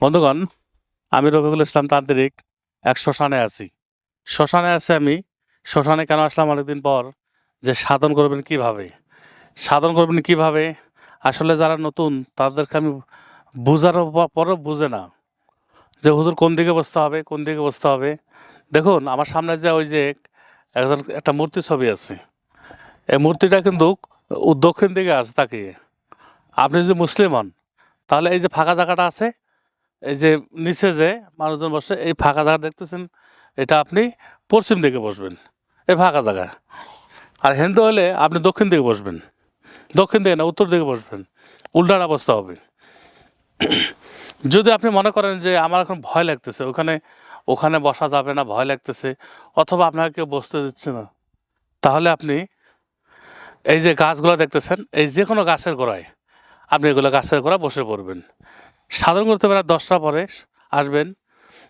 বন্ধুগণ, আমি রফিকুল ইসলাম তান্ত্রিক, এক শ্মশানে আছি। শ্মশানে আছি আমি। শ্মশানে কেন আসলাম অনেকদিন পর? যে সাধন করবেন কীভাবে? সাধন করবেন কীভাবে? আসলে যারা নতুন, তাদেরকে আমি বোঝার পরও বুঝে না। যে হুজুর কোন দিকে বসতে হবে, কোন দিকে বসতে হবে? দেখুন, আমার সামনে যে ওই যে একজন, একটা মূর্তি ছবি আছে। এই মূর্তিটা কিন্তু দক্ষিণ দিকে আছে তাকিয়ে। আপনি যদি মুসলিম হন তাহলে এই যে ফাঁকা জায়গাটা আছে, এই যে নিচে যে মানুষজন বসে, এই ফাঁকা জায়গা দেখতেছেন, এটা আপনি পশ্চিম দিকে বসবেন, এই ফাঁকা জায়গা। আর হিন্দু হলে আপনি দক্ষিণ দিকে বসবেন, দক্ষিণ দিকে না, উত্তর দিকে বসবেন, উল্টার অবস্থা হবে। যদি আপনি মনে করেন যে আমার এখন ভয় লাগতেছে, ওখানে ওখানে বসা যাবে না, ভয় লাগতেছে, অথবা আপনাকে কেউ বসতে দিচ্ছে না, তাহলে আপনি এই যে গাছগুলো দেখতেছেন, এই যে কোনো গাছের গোড়ায় আপনি এগুলো গাছের গোড়া বসে পড়বেন। সাধারণ করতে পারে দশটা পরে আসবেন।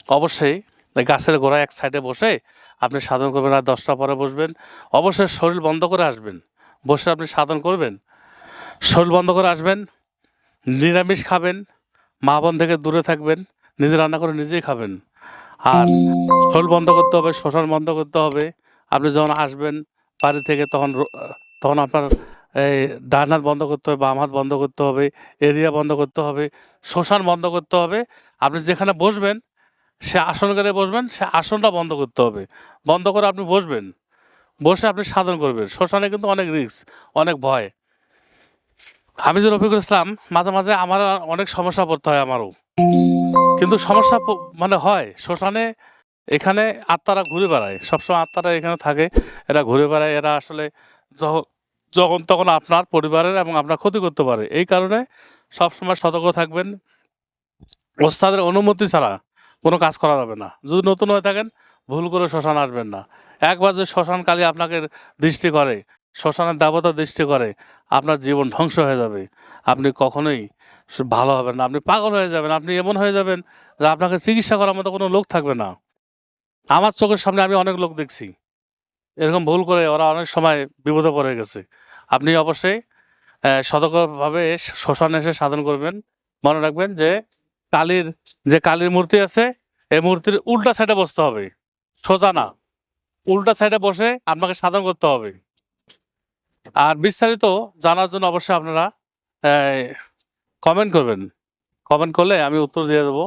অবশ্যই গাছের গোড়া এক সাইডে বসে আপনি সাধন করবেন আর দশটা পরে বসবেন। অবশ্যই শরীর বন্ধ করে আসবেন। বসে আপনি সাধন করবেন। শরীর বন্ধ করে আসবেন। নিরামিষ খাবেন। মা বোন থেকে দূরে থাকবেন। নিজে রান্না করে নিজেই খাবেন। আর শরীর বন্ধ করতে হবে, শ্মশান বন্ধ করতে হবে। আপনি যখন আসবেন বাড়ি থেকে তখন তখন আপনার এই ডান হাত বন্ধ করতে হবে, বাম হাত বন্ধ করতে হবে, এরিয়া বন্ধ করতে হবে, শ্মশান বন্ধ করতে হবে। আপনি যেখানে বসবেন, সে আসন করে বসবেন, সে আসনটা বন্ধ করতে হবে। বন্ধ করে আপনি বসবেন। বসে আপনি সাধন করবেন। শ্মশানে কিন্তু অনেক রিস্ক, অনেক ভয়। আমি যে রফিকুল ইসলাম, মাঝে মাঝে আমার অনেক সমস্যা পড়তে হয় আমারও। কিন্তু সমস্যা মানে হয়, শ্মশানে এখানে আত্মারা ঘুরে বেড়ায়। সবসময় আত্মারা এখানে থাকে, এরা ঘুরে বেড়ায়, এরা আসলে যখন তখন আপনার পরিবারের এবং আপনার ক্ষতি করতে পারে। এই কারণে সবসময় সতর্ক থাকবেন। ওস্তাদের অনুমতি ছাড়া কোনো কাজ করা যাবে না। যদি নতুন হয়ে থাকেন, ভুল করে শ্মশান আসবেন না। একবার যদি শ্মশান কালী আপনাকে দৃষ্টি করে, শ্মশানের দেবতা দৃষ্টি করে, আপনার জীবন ধ্বংস হয়ে যাবে। আপনি কখনোই ভালো হবেন না। আপনি পাগল হয়ে যাবেন। আপনি এমন হয়ে যাবেন যে আপনাকে চিকিৎসা করার মতো কোনো লোক থাকবে না। আমার চোখের সামনে আমি অনেক লোক দেখছি। এরকম ভুল করে ওরা অনেক সময় বিপদে পড়ে গেছে। আপনি অবশ্যই সতর্কভাবে শ্মশানে এসে সাধন করবেন। মনে রাখবেন যে কালীর যে কালীর মূর্তি আছে, এই মূর্তির উল্টা সাইডে বসতে হবে। সোজা না। উল্টা সাইডে বসে আপনাকে সাধন করতে হবে। আর বিস্তারিত জানার জন্য অবশ্যই আপনারা কমেন্ট করবেন। কমেন্ট করলে আমি উত্তর দিয়ে দেবো।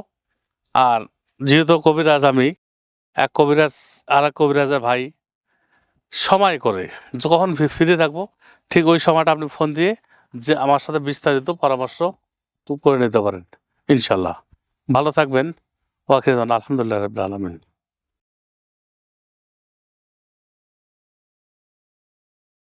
আর যেহেতু কবিরাজ আমি, এক কবিরাজ আর এক কবিরাজের ভাই সময় করে। যখন ফ্রি থাকব, ঠিক ওই সময়টা আপনি ফোন দিয়ে যে আমার সাথে বিস্তারিত পরামর্শ করে নিতে পারেন, ইনশাল্লাহ। ভালো থাকবেন। ওয়াকিদান আলহামদুলিল্লাহ রবিল আলমিন।